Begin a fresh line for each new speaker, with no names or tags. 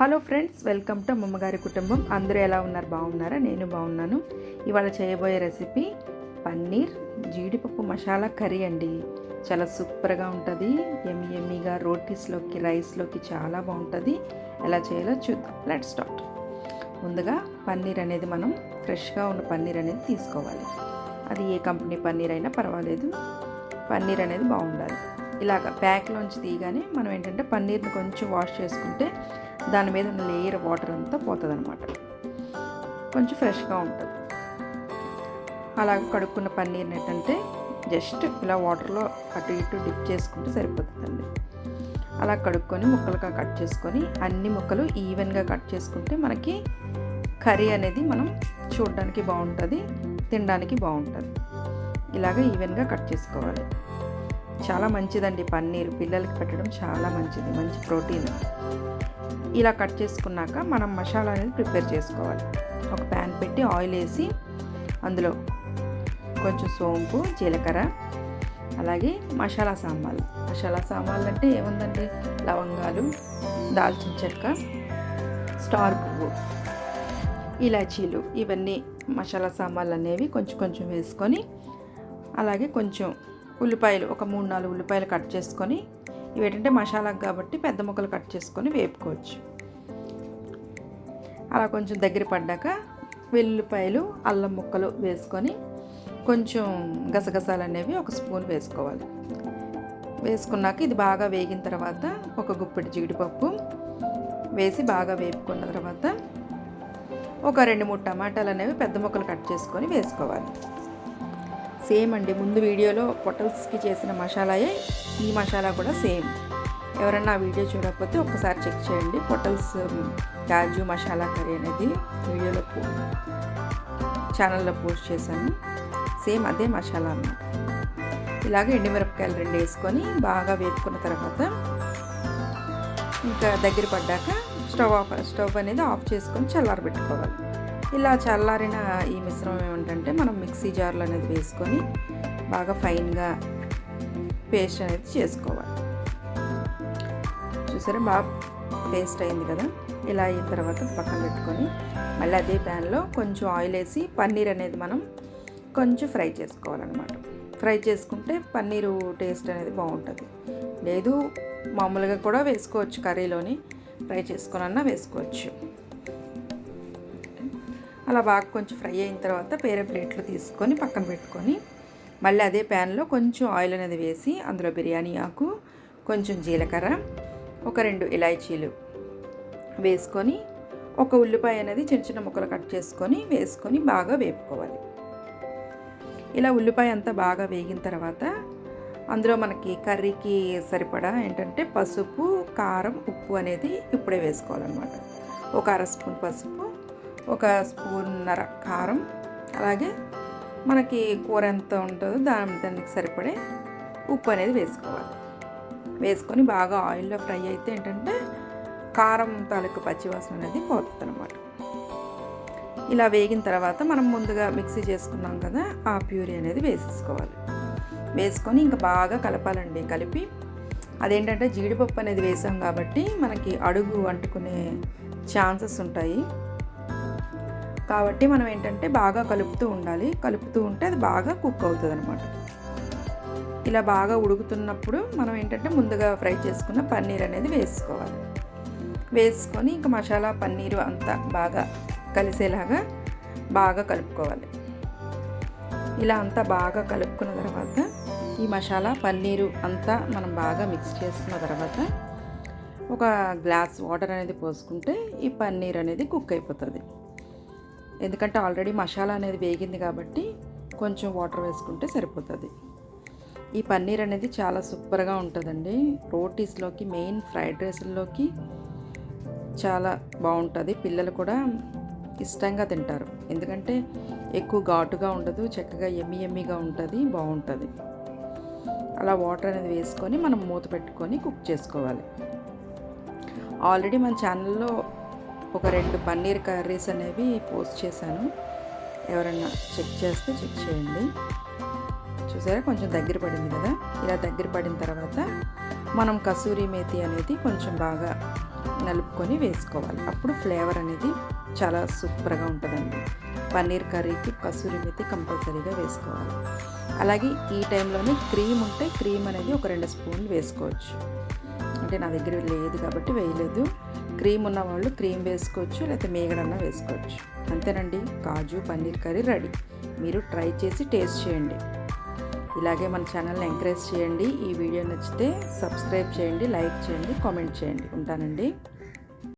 Hello friends welcome to అమ్మగారి కుటుంబం. అందరూ ఎలా ఉన్నారు? బాగున్నారా? నేను బాగున్నాను. ఇవాళ చేయబోయే రెసిపీ పన్నీర్ జీడిపప్పు మసాలా కర్రీ అండి. చాలా సూపర్గా ఉంటుంది. ఎమ్మి ఎమ్మిగా రోటీస్లోకి రైస్లోకి చాలా బాగుంటుంది. ఎలా చేయాలో చూద్దాం. Let start. ముందుగా పన్నీర్ అనేది మనం ఫ్రెష్గా ఉన్న పన్నీర్ అనేది తీసుకోవాలి. అది ఏ కంపెనీ పన్నీర్ అయినా పర్వాలేదు. పన్నీర్ అనేది బాగుండాలి. ఇలాగ ప్యాక్లోంచి తీయగానే మనం ఏంటంటే పన్నీర్ని కొంచెం వాష్ చేసుకుంటే దాని మీద ఉన్న లేయర్ వాటర్ అంతా పోతుంది అనమాట కొంచెం ఫ్రెష్గా ఉంటుంది. అలాగ కడుక్కున్న పన్నీర్ని ఏంటంటే జస్ట్ ఇలా వాటర్లో అటు ఇటు డిప్ చేసుకుంటే సరిపోతుందండి. అలా కడుక్కొని ముక్కలుగా కట్ చేసుకొని అన్ని ముక్కలు ఈవెన్గా కట్ చేసుకుంటే మనకి కర్రీ అనేది మనం చూడడానికి బాగుంటుంది తినడానికి బాగుంటుంది. ఇలాగ ఈవెన్గా కట్ చేసుకోవాలి. చాలా మంచిదండి పన్నీర్. పిల్లలకి పెట్టడం చాలా మంచిది మంచి ప్రోటీన్. ఇలా కట్ చేసుకున్నాక మనం మసాలా అనేది ప్రిపేర్ చేసుకోవాలి. ఒక ప్యాన్ పెట్టి ఆయిల్ వేసి అందులో కొంచెం సోంపు జీలకర్ర అలాగే మసాలా సామాన్లు మసాలా సామాన్లు అంటే ఏముందండి? లవంగాలు దాల్చిన చెక్క స్టార్ పువ్వు ఇలాచీలు. ఇవన్నీ మసాలా సామాన్లు అనేవి కొంచెం కొంచెం వేసుకొని అలాగే కొంచెం ఉల్లిపాయలు ఒక మూడు నాలుగు ఉల్లిపాయలు కట్ చేసుకొని ఇవి ఏంటంటే మసాలాకు కాబట్టి పెద్ద ముక్కలు కట్ చేసుకొని వేపుకోవచ్చు. అలా కొంచెం దగ్గర పడ్డాక వెల్లుల్లిపాయలు అల్లం ముక్కలు వేసుకొని కొంచెం గసగసాలు అనేవి ఒక స్పూన్ వేసుకోవాలి. వేసుకున్నాక ఇది బాగా వేగిన తర్వాత ఒక గుప్పెడు జీడిపప్పు వేసి బాగా వేపుకున్న తర్వాత ఒక రెండు మూడు టమాటాలు అనేవి పెద్ద ముక్కలు కట్ చేసుకొని వేసుకోవాలి. సేమ్ అండి. ముందు వీడియోలో పొటల్స్కి చేసిన మసాలాయే ఈ మసాలా కూడా సేమ్. ఎవరన్నా ఆ వీడియో చూడకపోతే ఒక్కసారి చెక్ చేయండి. పొటల్స్ కాజు మసాలా కర్రీ అనేది వీడియోలో ఛానల్లో పోస్ట్ చేశాను. సేమ్ అదే మసాలా అన్నమాట. ఇలాగే ఎండిమిరపకాయలు రెండు వేసుకొని బాగా వేపుకున్న తర్వాత ఇంకా దగ్గర పడ్డాక స్టవ్ ఆఫ్ స్టవ్ అనేది ఆఫ్ చేసుకొని చల్లారబెట్టుకోవాలి. ఇలా చల్లారిన ఈ మిశ్రమం ఏమిటంటే మనం మిక్సీ జార్లు అనేది వేసుకొని బాగా ఫైన్గా పేస్ట్ అనేది చేసుకోవాలి. చూసారా? బాగా పేస్ట్ అయింది కదా? ఇలా అయిన తర్వాత పక్కన పెట్టుకొని మళ్ళీ అదే ప్యాన్లో కొంచెం ఆయిల్ వేసి పన్నీర్ అనేది మనం కొంచెం ఫ్రై చేసుకోవాలన్నమాట. ఫ్రై చేసుకుంటే పన్నీరు టేస్ట్ అనేది బాగుంటుంది. లేదు మామూలుగా కూడా వేసుకోవచ్చు కర్రీలోని. ఫ్రై చేసుకొనన్నా? వేసుకోవచ్చు. అలా బాగా కొంచెం ఫ్రై అయిన తర్వాత వేరే ప్లేట్లో తీసుకొని పక్కన పెట్టుకొని మళ్ళీ అదే ప్యాన్లో కొంచెం ఆయిల్ అనేది వేసి అందులో బిర్యానీ ఆకు కొంచెం జీలకర్ర ఒక రెండు ఇలాచీలు వేసుకొని ఒక ఉల్లిపాయ అనేది చిన్న చిన్న ముక్కలు కట్ చేసుకొని వేసుకొని బాగా వేపుకోవాలి. ఇలా ఉల్లిపాయ అంతా బాగా వేగిన తర్వాత అందులో మనకి కర్రీకి సరిపడా ఏంటంటే పసుపు కారం ఉప్పు అనేది ఇప్పుడే వేసుకోవాలన్నమాట. ఒక అర స్పూన్ పసుపు ఒక స్పూన్నర కారం. అలాగే మనకి కూర ఎంత ఉంటుందో దాని దానికి సరిపడే ఉప్పు అనేది వేసుకోవాలి. వేసుకొని బాగా ఆయిల్లో ఫ్రై అయితే ఏంటంటే కారం తాలూకు పచ్చివాసన అనేది పోతుంది అనమాట ఇలా వేగిన తర్వాత మనం ముందుగా మిక్సీ చేసుకున్నాం కదా ఆ ప్యూరీ అనేది వేసేసుకోవాలి. వేసుకొని ఇంకా బాగా కలపాలండి. కలిపి అదేంటంటే జీడిపప్పు అనేది వేసాం కాబట్టి మనకి అడుగు అంటుకునే ఛాన్సెస్ ఉంటాయి. కాబట్టి మనం ఏంటంటే బాగా కలుపుతూ ఉండాలి. కలుపుతూ ఉంటే అది బాగా కుక్ అవుతుంది అనమాట ఇలా బాగా ఉడుకుతున్నప్పుడు మనం ఏంటంటే ముందుగా ఫ్రై చేసుకున్న పన్నీర్ అనేది వేసుకోవాలి. వేసుకొని ఇంకా మసాలా పన్నీరు అంతా బాగా కలిసేలాగా బాగా కలుపుకోవాలి. ఇలా అంతా బాగా కలుపుకున్న తర్వాత ఈ మసాలా పన్నీరు అంతా మనం బాగా మిక్స్ చేసుకున్న తర్వాత ఒక గ్లాస్ వాటర్ అనేది పోసుకుంటే ఈ పన్నీర్ అనేది కుక్ అయిపోతుంది. ఎందుకంటే ఆల్రెడీ మసాలా అనేది వేగింది కాబట్టి కొంచెం వాటర్ వేసుకుంటే సరిపోతుంది. ఈ పన్నీర్ అనేది చాలా సూపర్గా ఉంటుందండి. రోటీస్లోకి మెయిన్ ఫ్రైడ్ రైస్లోకి చాలా బాగుంటుంది. పిల్లలు కూడా ఇష్టంగా తింటారు. ఎందుకంటే ఎక్కువ ఘాటుగా ఉండదు చక్కగా ఎమ్మి ఎమ్మిగా ఉంటుంది బాగుంటుంది. అలా వాటర్ అనేది వేసుకొని మనం మూత పెట్టుకొని కుక్ చేసుకోవాలి. ఆల్రెడీ మన ఛానల్లో ఒక రెండు పన్నీర్ కర్రీస్ అనేవి పోస్ట్ చేశాను. ఎవరన్నా చెక్ చేస్తే చెక్ చేయండి. చూసారా? కొంచెం దగ్గర పడింది కదా? ఇలా దగ్గర పడిన తర్వాత మనం కసూరి మేతి అనేది కొంచెం బాగా నలుపుకొని వేసుకోవాలి. అప్పుడు ఫ్లేవర్ అనేది చాలా సూపర్గా ఉంటుందండి. పన్నీర్ కర్రీకి కసూరి మెతి కంపల్సరీగా వేసుకోవాలి. అలాగే ఈ టైంలోనే క్రీమ్ ఉంటే క్రీమ్ అనేది ఒక రెండు స్పూన్లు వేసుకోవచ్చు. అంటే నా దగ్గర లేదు కాబట్టి వేయలేదు. క్రీమ్ ఉన్న వాళ్ళు క్రీమ్ వేసుకోవచ్చు లేకపోతే మేగడన్నా వేసుకోవచ్చు. అంతేనండి. Kaju paneer curry ready. మీరు ట్రై చేసి టేస్ట్ చేయండి. ఇలాగే మన ఛానల్ని ఎంకరేజ్ చేయండి. ఈ వీడియో నచ్చితే సబ్స్క్రైబ్ చేయండి లైక్ చేయండి కామెంట్ చేయండి. ఉంటానండి.